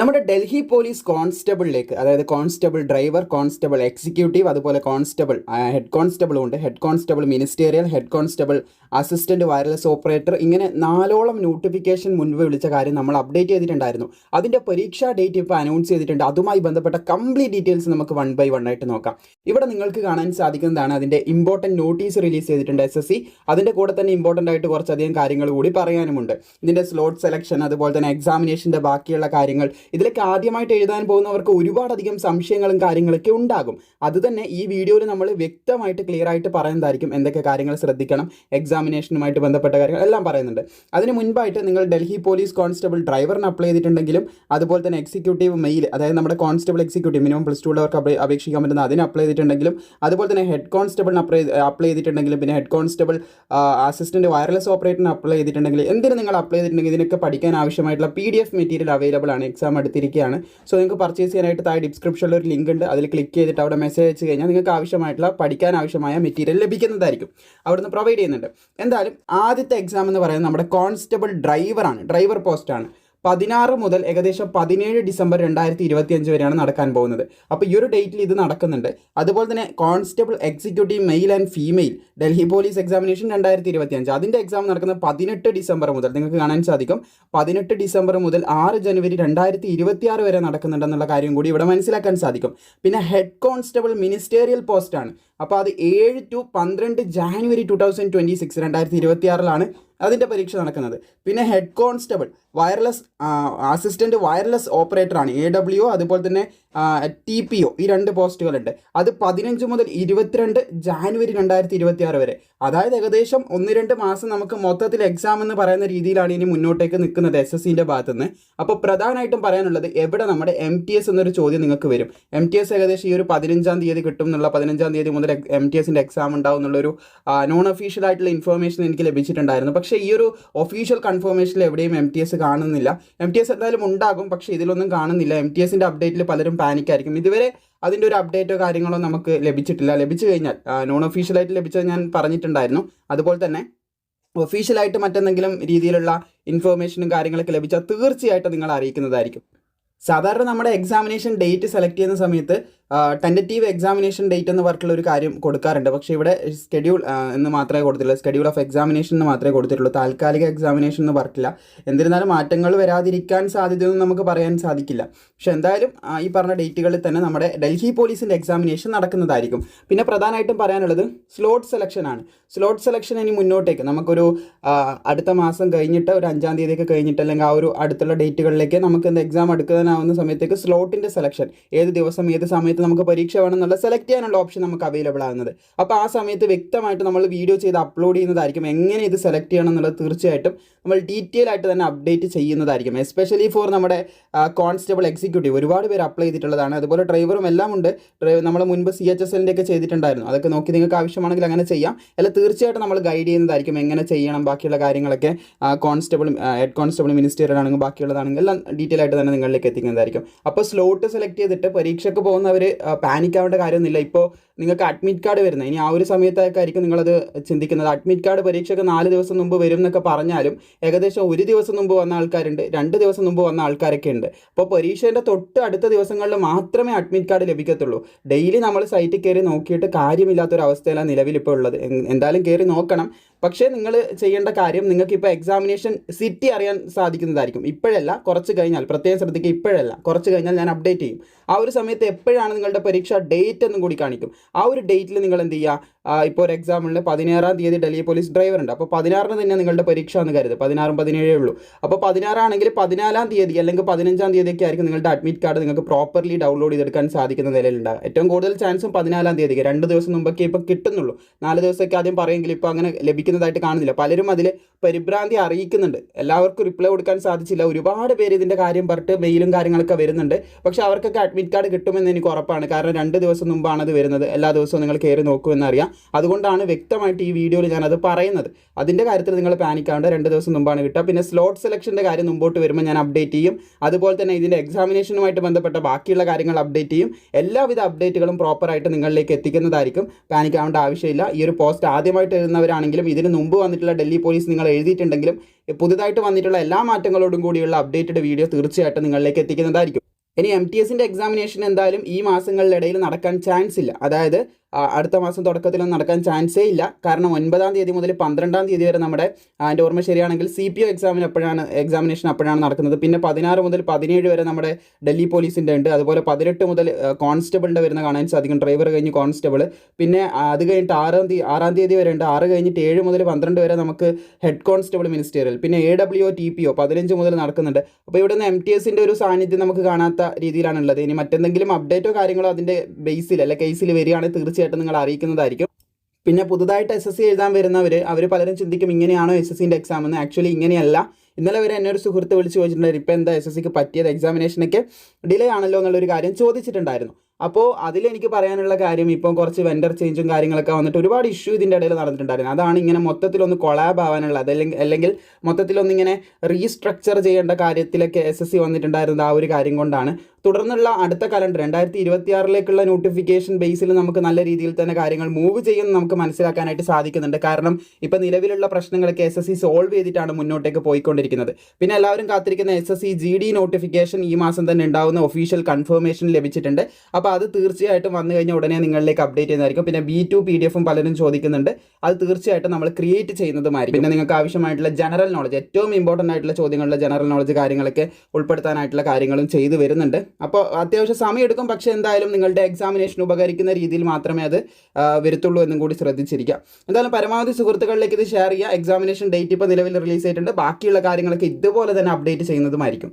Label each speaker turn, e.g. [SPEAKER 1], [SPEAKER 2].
[SPEAKER 1] നമ്മുടെ ഡൽഹി പോലീസ് കോൺസ്റ്റബിളിലേക്ക് അതായത് കോൺസ്റ്റബിൾ ഡ്രൈവർ കോൺസ്റ്റബിൾ എക്സിക്യൂട്ടീവ് അതുപോലെ കോൺസ്റ്റബിൾ ഹെഡ് കോൺസ്റ്റബിളും ഉണ്ട്. Head constable ministerial head constable assistant wireless operator ഇങ്ങനെ നാലോളം നോട്ടിഫിക്കേഷൻ മുൻപ് വിളിച്ച കാര്യം നമ്മൾ അപ്ഡേറ്റ് ചെയ്തിട്ടുണ്ടായിരുന്നു. അതിന്റെ പരീക്ഷാ ഡേറ്റ് ഇപ്പോൾ അനൗൺസ് ചെയ്തിട്ടുണ്ട്. അതുമായി ബന്ധപ്പെട്ട കംപ്ലീറ്റ് ഡീറ്റെയിൽസ് നമുക്ക് വൺ ബൈ വൺ ആയിട്ട് നോക്കാം. ഇവിടെ നിങ്ങൾക്ക് കാണാൻ സാധിക്കുന്നതാണ് അതിന്റെ ഇമ്പോർട്ടന്റ് നോട്ടീസ് റിലീസ് ചെയ്തിട്ടുണ്ട് എസ് എസ് സി അതിന്റെ കൂടെ തന്നെ ഇമ്പോർട്ടന്റ് ആയിട്ട് കുറച്ചധികം കാര്യങ്ങൾ കൂടി പറയാനുമുണ്ട്. ഇതിന്റെ സ്ലോട്ട് സെലക്ഷൻ അതുപോലെ തന്നെ എക്സാമിനേഷന്റെ ബാക്കിയുള്ള കാര്യങ്ങൾ ഇതിലൊക്കെ ആദ്യമായിട്ട് എഴുതാൻ പോകുന്നവർക്ക് ഒരുപാടധികം സംശയങ്ങളും കാര്യങ്ങളൊക്കെ ഉണ്ടാകും. അതുതന്നെ ഈ വീഡിയോയിൽ നമ്മൾ വ്യക്തമായിട്ട് ക്ലിയർ ആയിട്ട് പറയുന്നതായിരിക്കും എന്തൊക്കെ കാര്യങ്ങൾ ശ്രദ്ധിക്കണം എക്സാമിനേഷനുമായിട്ട് ബന്ധപ്പെട്ട കാര്യങ്ങൾ എല്ലാം പറയുന്നുണ്ട്. അതിന് മുൻപായിട്ട് നിങ്ങൾ ഡൽഹി പോലീസ് കോൺസ്റ്റബിൾ ഡ്രൈവറിന് അപ്ലൈ ചെയ്തിട്ടുണ്ടെങ്കിലും അതുപോലെ തന്നെ എക്സിക്യൂട്ടീവ് മെയിൽ അതായത് നമ്മുടെ constable executive minimum plus two ഉള്ളവർക്ക് അപേക്ഷിക്കാൻ പറ്റുന്ന അതിന് അപ്ലൈ ചെയ്തിട്ടുണ്ടെങ്കിലും അതുപോലെ തന്നെ ഹെഡ് കോൺസ്റ്റബിളിന് അപ്ലൈ അപ്ലൈ ചെയ്തിട്ടുണ്ടെങ്കിലും പിന്നെ ഹെഡ് കോൺസ്റ്റബിൾ അസിസ്റ്റന്റ് വയർലെസ് ഓപ്പറേറ്ററിന് അപ്ലൈ ചെയ്തിട്ടുണ്ടെങ്കിൽ എന്തിനും നിങ്ങൾ അപ്ലൈ ചെയ്തിട്ടുണ്ടെങ്കിൽ ഇതിനൊക്കെ പഠിക്കാൻ ആവശ്യമായിട്ടുള്ള P D F material available ആണ്. എക്സാം എടുത്തിരിക്കുകയാണ്. സോ നിങ്ങൾക്ക് പർച്ചേസ് ചെയ്യാനായിട്ട് താഴെ ഡിസ്ക്രിപ്ഷനിൽ ഒരു ലിങ്ക് ഉണ്ട്. അതിൽ ക്ലിക്ക് ചെയ്തിട്ട് അവിടെ മെസ്സേജ് അയച്ചു കഴിഞ്ഞാൽ നിങ്ങൾക്ക് ആവശ്യമായിട്ടുള്ള പഠിക്കാൻ ആവശ്യമായ മെറ്റീരിയൽ ലഭിക്കുന്നതായിരിക്കും. അവിടുന്ന് പ്രൊവൈഡ് ചെയ്യുന്നുണ്ട്. എന്തായാലും ആദ്യത്തെ എക്സാം എന്ന് പറയുന്നത് നമ്മുടെ കോൺസ്റ്റബിൾ ഡ്രൈവറാണ് ഡ്രൈവർ പോസ്റ്റാണ് പതിനാറ് മുതൽ ഏകദേശം പതിനേഴ് ഡിസംബർ രണ്ടായിരത്തി ഇരുപത്തി അഞ്ച് വരെയാണ് നടക്കാൻ പോകുന്നത്. അപ്പോൾ ഈ ഒരു ഡേറ്റിൽ ഇത് നടക്കുന്നുണ്ട്. അതുപോലെ തന്നെ constable executive male and female Delhi police examination രണ്ടായിരത്തി ഇരുപത്തി അഞ്ച് അതിന്റെ എക്സാം നടക്കുന്നത് പതിനെട്ട് ഡിസംബർ മുതൽ നിങ്ങൾക്ക് കാണാൻ സാധിക്കും. പതിനെട്ട് ഡിസംബർ മുതൽ ആറ് ജനുവരി രണ്ടായിരത്തി ഇരുപത്തി ആറ് വരെ നടക്കുന്നുണ്ടെന്നുള്ള കാര്യം കൂടി ഇവിടെ മനസ്സിലാക്കാൻ സാധിക്കും. പിന്നെ ഹെഡ് കോൺസ്റ്റബിൾ മിനിസ്റ്റേറിയൽ പോസ്റ്റാണ്. അപ്പോൾ അത് ഏഴ് ടു പന്ത്രണ്ട് January two thousand twenty six രണ്ടായിരത്തി ഇരുപത്തി ആറിലാണ് അതിന്റെ പരീക്ഷ നടക്കുന്നത്. പിന്നെ head constable wireless assistant wireless ഓപ്പറേറ്ററാണ് A W അതുപോലെ തന്നെ ടി പി ഒ ഈ രണ്ട് പോസ്റ്റുകളുണ്ട്. അത് പതിനഞ്ച് മുതൽ ഇരുപത്തിരണ്ട് ജാനുവരി രണ്ടായിരത്തി ഇരുപത്തി ആറ് വരെ. അതായത് ഏകദേശം ഒന്ന് രണ്ട് മാസം നമുക്ക് മൊത്തത്തിൽ എക്സാം എന്ന് പറയുന്ന രീതിയിലാണ് ഇനി മുന്നോട്ടേക്ക് നിൽക്കുന്നത് എസ് എസ് സിന്റെ ഭാഗത്തുനിന്ന്. അപ്പോൾ പ്രധാനമായിട്ടും പറയാനുള്ളത് എവിടെ നമ്മുടെ എം ടി എസ് എന്നൊരു ചോദ്യം നിങ്ങൾക്ക് വരും. എം ടി എസ് ഏകദേശം ഈ ഒരു പതിനഞ്ചാം തീയതി കിട്ടും എന്നുള്ള പതിനഞ്ചാം തീയതി മുതൽ എം ടി എസിന്റെ എക്സാം ഉണ്ടാവും എന്നുള്ളൊരു നോൺ ഒഫീഷ്യൽ ആയിട്ടുള്ള ഇൻഫർമേഷൻ എനിക്ക് ലഭിച്ചിട്ടുണ്ടായിരുന്നു. പക്ഷേ ഈ ഒരു ഒഫീഷ്യൽ കൺഫർമേഷനിൽ എവിടെയും എം ടി എസ് കാണുന്നില്ല. എം ടി എസ് എന്തായാലും ഉണ്ടാകും പക്ഷേ ഇതിലൊന്നും കാണുന്നില്ല. എം ടി എസിന്റെ അപ്ഡേറ്റിൽ പലരും പാനിക്കായിരിക്കും. ഇതുവരെ അതിന്റെ ഒരു അപ്ഡേറ്റോ കാര്യങ്ങളോ നമുക്ക് ലഭിച്ചിട്ടില്ല. ലഭിച്ചു കഴിഞ്ഞാൽ നോൺ ഒഫീഷ്യലായിട്ട് ലഭിച്ചത് ഞാൻ പറഞ്ഞിട്ടുണ്ടായിരുന്നു. അതുപോലെ തന്നെ ഒഫീഷ്യലായിട്ട് മറ്റെന്തെങ്കിലും രീതിയിലുള്ള ഇൻഫർമേഷനും കാര്യങ്ങളൊക്കെ ലഭിച്ചാൽ തീർച്ചയായിട്ടും നിങ്ങൾ അറിയിക്കുന്നതായിരിക്കും. സാധാരണ നമ്മുടെ എക്സാമിനേഷൻ ഡേറ്റ് സെലക്ട് ചെയ്യുന്ന സമയത്ത് ടെന്ററ്റീവ് എക്സാമിനേഷൻ ഡേറ്റ് എന്ന് പറഞ്ഞിട്ടുള്ള ഒരു കാര്യം കൊടുക്കാറുണ്ട്. പക്ഷേ ഇവിടെ ഷെഡ്യൂൾ എന്ന് മാത്രമേ കൊടുത്തിട്ടുള്ളൂ. ഷെഡ്യൂൾ ഓഫ് എക്സാമിനേഷൻ എന്ന് മാത്രമേ കൊടുത്തിട്ടുള്ളൂ. താൽക്കാലിക എക്സാമിനേഷൻ എന്ന് പറഞ്ഞിട്ടില്ല. എന്നിരുന്നാലും മാറ്റങ്ങൾ വരാതിരിക്കാൻ സാധ്യതയൊന്നും നമുക്ക് പറയാൻ സാധിക്കില്ല. പക്ഷെ എന്തായാലും ഈ പറഞ്ഞ ഡേറ്റുകളിൽ തന്നെ നമ്മുടെ ഡൽഹി പോലീസിന്റെ എക്സാമിനേഷൻ നടക്കുന്നതായിരിക്കും. പിന്നെ പ്രധാനമായിട്ടും പറയാനുള്ളത് സ്ലോട്ട് സെലക്ഷൻ ആണ്. സ്ലോട്ട് സെലക്ഷൻ ഇനി മുന്നോട്ടേക്ക് നമുക്കൊരു അടുത്ത മാസം കഴിഞ്ഞിട്ട് ഒരു അഞ്ചാം തീയതിയൊക്കെ കഴിഞ്ഞിട്ട് അല്ലെങ്കിൽ ആ ഒരു അടുത്തുള്ള ഡേറ്റുകളിലേക്ക് നമുക്ക് എന്ത് എക്സാം എടുക്കാനാവുന്ന സമയത്തേക്ക് സ്ലോട്ടിന്റെ സെലക്ഷൻ ഏത് ദിവസം ഏത് സമയത്ത് നമുക്ക് പരീക്ഷ വേണമെന്നുള്ള സെലക്ട് ചെയ്യാനുള്ള ഓപ്ഷൻ നമുക്ക് അവൈലബിൾ ആകുന്നത് അപ്പോൾ ആ സമയത്ത് വ്യക്തമായിട്ട് നമ്മൾ വീഡിയോ ചെയ്ത് അപ്ലോഡ് ചെയ്യുന്നതായിരിക്കും. എങ്ങനെ ഇത് സെലക്ട് ചെയ്യണം എന്നുള്ളത് തീർച്ചയായിട്ടും നമ്മൾ ഡീറ്റെയിൽ ആയിട്ട് തന്നെ അപ്ഡേറ്റ് ചെയ്യുന്നതായിരിക്കും. എസ്പെഷ്യലി ഫോർ നമ്മുടെ കോൺസ്റ്റബിൾ എക്സിക്യൂട്ടീവ് ഒരുപാട് പേര് അപ്ലൈ ചെയ്തിട്ടുള്ളതാണ്. അതുപോലെ ഡ്രൈവറും എല്ലാം ഉണ്ട്. ഡ്രൈവർ നമ്മൾ മുൻപ് സി എച്ച് എസ് എല്ലിന്റെ ഒക്കെ ചെയ്തിട്ടുണ്ടായിരുന്നു. അതൊക്കെ നോക്കി നിങ്ങൾക്ക് ആവശ്യമാണെങ്കിൽ അങ്ങനെ ചെയ്യാം. അല്ല തീർച്ചയായിട്ടും നമ്മൾ ഗൈഡ് ചെയ്യുന്നതായിരിക്കും. എങ്ങനെ ചെയ്യണം ബാക്കിയുള്ള കാര്യങ്ങളൊക്കെ കോൺസ്റ്റബിൾ ഹെഡ് കോൺസ്റ്റബിൾ മിനിസ്റ്റേറിയൽ ആണെങ്കിൽ ബാക്കിയുള്ളതാണെങ്കിൽ എല്ലാം ഡീറ്റെയിൽ ആയിട്ട് തന്നെ നിങ്ങളിലേക്ക് എത്തിക്കുന്നതായിരിക്കും. അപ്പോൾ സ്ലോട്ട് സെലക്ട് ചെയ്തിട്ട് പരീക്ഷയ്ക്ക് പോകുന്നവർ പാനിക് ആവേണ്ട കാര്യമൊന്നുമില്ല. ഇപ്പോൾ നിങ്ങൾക്ക് അഡ്മിറ്റ് കാർഡ് വരുന്നത് ഇനി ആ ഒരു സമയത്തൊക്കെ ആയിരിക്കും നിങ്ങളത് ചിന്തിക്കുന്നത്. അഡ്മിറ്റ് കാർഡ് പരീക്ഷയ്ക്ക് നാല് ദിവസം മുമ്പ് വരും എന്നൊക്കെ പറഞ്ഞാലും ഏകദേശം ഒരു ദിവസം മുമ്പ് വന്ന ആൾക്കാരുണ്ട് രണ്ട് ദിവസം മുമ്പ് വന്ന ആൾക്കാരൊക്കെ ഉണ്ട്. അപ്പോൾ പരീക്ഷേന്റെ തൊട്ട് അടുത്ത ദിവസങ്ങളിൽ മാത്രമേ അഡ്മിറ്റ് കാർഡ് ലഭിക്കത്തുള്ളൂ. ഡെയിലി നമ്മൾ സൈറ്റിൽ കയറി നോക്കിയിട്ട് കാര്യമില്ലാത്തൊരവസ്ഥയിലാണ് നിലവിൽ ഇപ്പോൾ ഉള്ളത് എന്തായാലും കയറി നോക്കണം. പക്ഷേ നിങ്ങൾ ചെയ്യേണ്ട കാര്യം നിങ്ങൾക്ക് ഇപ്പോൾ എക്സാമിനേഷൻ സിറ്റി അറിയാൻ സാധിക്കുന്നതായിരിക്കും. ഇപ്പോഴല്ല കുറച്ച് കഴിഞ്ഞാൽ പ്രത്യേകം ശ്രദ്ധിക്കുക ഇപ്പോഴല്ല കുറച്ച് കഴിഞ്ഞാൽ ഞാൻ അപ്ഡേറ്റ് ചെയ്യും. ആ ഒരു സമയത്ത് എപ്പോഴാണ് നിങ്ങളുടെ പരീക്ഷ ഡേറ്റ് എന്നും കൂടി കാണിക്കും. ആ ഒരു ഡേറ്റിൽ നിങ്ങൾ എന്ത് ചെയ്യുക? ഇപ്പോൾ ഒരു എക്സാമ്പിളിന് പതിനാറാം തീയതി ഡൽഹി പോലീസ് ഡ്രൈവർ ഉണ്ട്. അപ്പോൾ പതിനാറിന് തന്നെ നിങ്ങളുടെ പരീക്ഷ എന്ന് കരുത് പതിനാറും പതിനേഴേ ഉള്ളൂ. അപ്പോൾ പതിനാറാണെങ്കിൽ പതിനാലാം തീയതി അല്ലെങ്കിൽ പതിനഞ്ചാം തീയതിയൊക്കെ ആയിരിക്കും നിങ്ങളുടെ അഡ്മിറ്റ് കാർഡ് നിങ്ങൾക്ക് പ്രോപ്പർലി ഡൗൺലോഡ് ചെയ്തെടുക്കാൻ സാധിക്കുന്ന നിലയിലുണ്ടാകും ഏറ്റവും കൂടുതൽ ചാൻസും പതിനാലാം തീയതിക്ക്. രണ്ട് ദിവസം മുമ്പൊക്കെ ഇപ്പോൾ കിട്ടുന്നുള്ളൂ. നാല് ദിവസമൊക്കെ ആദ്യം പറയുമെങ്കിൽ ഇപ്പോൾ അങ്ങനെ ലഭിക്കുന്നതായിട്ട് കാണുന്നില്ല. പലരും അതിൽ പരിഭ്രാന്തി അറിയിക്കുന്നുണ്ട്. എല്ലാവർക്കും റിപ്ലൈ കൊടുക്കാൻ സാധിച്ചില്ല. ഒരുപാട് പേര് ഇതിന്റെ കാര്യം പറഞ്ഞിട്ട് മെയിലും കാര്യങ്ങളൊക്കെ വരുന്നുണ്ട്. പക്ഷേ അവർക്കൊക്കെ അഡ്മിറ്റ് കാർഡ് കിട്ടുമെന്ന് എനിക്ക് ഉറപ്പാണ്. കാരണം രണ്ട് ദിവസം മുമ്പാണ് അത് വരുന്നത്. എല്ലാ ദിവസവും നിങ്ങൾ കയറി നോക്കുമെന്ന് അറിയാം. അതുകൊണ്ടാണ് വ്യക്തമായിട്ട് ഈ വീഡിയോയിൽ ഞാനത് പറയുന്നത്. അതിന്റെ കാര്യത്തിൽ നിങ്ങൾ പാനിക് ആവേണ്ട. രണ്ട് ദിവസം മുമ്പാണ് കിട്ടുക. പിന്നെ സ്ലോട്ട് സെലക്ഷന്റെ കാര്യം മുമ്പോട്ട് വരുമ്പോൾ ഞാൻ അപ്ഡേറ്റ് ചെയ്യും. അതുപോലെ തന്നെ ഇതിന്റെ എക്സാമിനേഷനുമായിട്ട് ബന്ധപ്പെട്ട ബാക്കിയുള്ള കാര്യങ്ങൾ അപ്ഡേറ്റ് ചെയ്യും. എല്ലാവിധ അപ്ഡേറ്റുകളും പ്രോപ്പറായിട്ട് നിങ്ങളിലേക്ക് എത്തിക്കുന്നതായിരിക്കും. പാനിക് ആവേണ്ട ആവശ്യമില്ല. ഈ ഒരു പോസ്റ്റ് ആദ്യമായിട്ട് എഴുതുന്നവരാണെങ്കിലും ഇതിന് മുമ്പ് വന്നിട്ടുള്ള ഡൽഹി പോലീസ് നിങ്ങൾ എഴുതിയിട്ടുണ്ടെങ്കിലും പുതുതായിട്ട് വന്നിട്ടുള്ള എല്ലാ മാറ്റങ്ങളോടും കൂടിയുള്ള അപ്ഡേറ്റഡ് വീഡിയോ തീർച്ചയായിട്ടും നിങ്ങളിലേക്ക് എത്തിക്കുന്നതായിരിക്കും. ഇനി എം ടി എസിന്റെ എക്സാമിനേഷൻ എന്തായാലും ഈ മാസങ്ങളിലിടയിൽ നടക്കാൻ ചാൻസ് ഇല്ല. അതായത് അടുത്ത മാസം തുടക്കത്തിലൊന്നും നടക്കാൻ ചാൻസേ ഇല്ല. കാരണം ഒൻപതാം തീയതി മുതൽ പന്ത്രണ്ടാം തീയതി വരെ നമ്മുടെ എന്റെ ഓർമ്മ ശരിയാണെങ്കിൽ സി പി ഒ എക്സാമിന് എപ്പോഴാണ് എക്സാമിനേഷൻ അപ്പോഴാണ് നടക്കുന്നത്. പിന്നെ പതിനാറ് മുതൽ പതിനേഴ് വരെ നമ്മുടെ ഡൽഹി പോലീസിന്റെ ഉണ്ട്. അതുപോലെ പതിനെട്ട് മുതൽ കോൺസ്റ്റബിളിന്റെ വരുന്ന കാണാൻ സാധിക്കും. ഡ്രൈവർ കഴിഞ്ഞ് കോൺസ്റ്റബിൾ പിന്നെ അത് കഴിഞ്ഞിട്ട് ആറാം തീയതി ആറാം തീയതി വരെ ഉണ്ട്. ആറ് കഴിഞ്ഞിട്ട് ഏഴ് മുതൽ പന്ത്രണ്ട് വരെ നമുക്ക് ഹെഡ് കോൺസ്റ്റബിൾ മിനിസ്റ്റീരിയൽ. പിന്നെ A W T P O പതിനഞ്ച് മുതൽ നടക്കുന്നുണ്ട്. അപ്പോൾ ഇവിടെ നിന്ന് എം ടി എസിന്റെ ഒരു സാന്നിധ്യം നമുക്ക് കാണാത്ത രീതിയിലാണുള്ളത്. ഇനി മറ്റെന്തെങ്കിലും അപ്ഡേറ്റോ കാര്യങ്ങളോ അതിന്റെ ബേസിൽ അല്ലെ കേസിൽ വരികയാണെങ്കിൽ തീർച്ചയായിട്ടും നിങ്ങൾ അറിയിക്കുന്നതായിരിക്കും. പിന്നെ പുതുതായിട്ട് എസ് എസ് സി എഴുതാൻ വരുന്നവർ അവർ പലരും ചിന്തിക്കും ഇങ്ങനെയാണോ എസ് എസ് സിന്റെ എക്സാം എന്ന്. ആക്ച്വലി ഇങ്ങനെയല്ല. ഇന്നലെ വരെ എന്നെ ഒരു സുഹൃത്ത് വിളിച്ച് ചോദിച്ചിട്ടുണ്ടായിരുന്നു ഇപ്പോൾ എന്താ എസ് എസ് സിക്ക് പറ്റിയത്? എക്സാമിനേഷനൊക്കെ ഡിലേ ആണല്ലോ എന്നുള്ളൊരു കാര്യം ചോദിച്ചിട്ടുണ്ടായിരുന്നു. അപ്പോൾ അതിലെനിക്ക് പറയാനുള്ള കാര്യം ഇപ്പം കുറച്ച് വെൻഡർ ചേഞ്ചും കാര്യങ്ങളൊക്കെ വന്നിട്ട് ഒരുപാട് ഇഷ്യൂ ഇതിന്റെ ഇടയിൽ നടന്നിട്ടുണ്ടായിരുന്നു. അതാണ് ഇങ്ങനെ മൊത്തത്തിലൊന്ന് കൊളാബ് ആവാനുള്ള അതല്ലെങ്കിൽ അല്ലെങ്കിൽ മൊത്തത്തിലൊന്നിങ്ങനെ റീസ്ട്രക്ചർ ചെയ്യേണ്ട കാര്യത്തിലൊക്കെ എസ് എസ് സി വന്നിട്ടുണ്ടായിരുന്നത് ആ ഒരു കാര്യം കൊണ്ടാണ്. തുടർന്നുള്ള അടുത്ത കലണ്ടർ രണ്ടായിരത്തി ഇരുപത്തിയാറിലേക്കുള്ള നോട്ടിഫിക്കേഷൻ ബേസിൽ നമുക്ക് നല്ല രീതിയിൽ തന്നെ കാര്യങ്ങൾ മൂവ് ചെയ്യുമെന്ന് നമുക്ക് മനസ്സിലാക്കാനായിട്ട് സാധിക്കുന്നുണ്ട്. കാരണം ഇപ്പം നിലവിലുള്ള പ്രശ്നങ്ങളൊക്കെ എസ് എസ് സി സോൾവ് ചെയ്തിട്ടാണ് മുന്നോട്ടേക്ക് പോയിക്കൊണ്ടിരിക്കുന്നത്. പിന്നെ എല്ലാവരും കാത്തിരിക്കുന്ന S S C G D notification ഈ മാസം തന്നെ ഉണ്ടാവുന്ന ഒഫീഷ്യൽ കൺഫർമേഷൻ ലഭിച്ചിട്ടുണ്ട്. അപ്പോൾ അത് തീർച്ചയായിട്ടും വന്നു കഴിഞ്ഞാൽ ഉടനെ നിങ്ങളിലേക്ക് അപ്ഡേറ്റ് ചെയ്യുന്നതായിരിക്കും. പിന്നെ ബി ടു പി ഡി എഫും പലരും ചോദിക്കുന്നുണ്ട്. അത് തീർച്ചയായിട്ടും നമ്മൾ ക്രിയേറ്റ് ചെയ്യുന്നതുമായിരിക്കും. പിന്നെ നിങ്ങൾക്ക് ആവശ്യമായിട്ടുള്ള ജനറൽ നോളജ് ഏറ്റവും ഇമ്പോർട്ടന്റ് ആയിട്ടുള്ള ചോദ്യങ്ങളുടെ ജനറൽ നോളജ് കാര്യങ്ങളൊക്കെ ഉൾപ്പെടുത്താനായിട്ടുള്ള കാര്യങ്ങളും ചെയ്തു വരുന്നുണ്ട്. അപ്പോൾ അത്യാവശ്യം സമയമെടുക്കും. പക്ഷേ എന്തായാലും നിങ്ങളുടെ എക്സാമിനേഷൻ ഉപകരിക്കുന്ന രീതിയിൽ മാത്രമേ അത് വരുത്തുള്ളൂ എന്നും കൂടി ശ്രദ്ധിച്ചിരിക്കുക എന്തായാലും പരമാവധി സുഹൃത്തുക്കളിലേക്ക് ഇത് ഷെയർ ചെയ്യുക. എക്സാമിനേഷൻ ഡേറ്റ് ഇപ്പോൾ നിലവിൽ റിലീസ് ചെയ്തിട്ടുണ്ട്. ബാക്കിയുള്ള കാര്യങ്ങളൊക്കെ ഇതുപോലെ തന്നെ അപ്ഡേറ്റ് ചെയ്യുന്നതുമായിരിക്കും.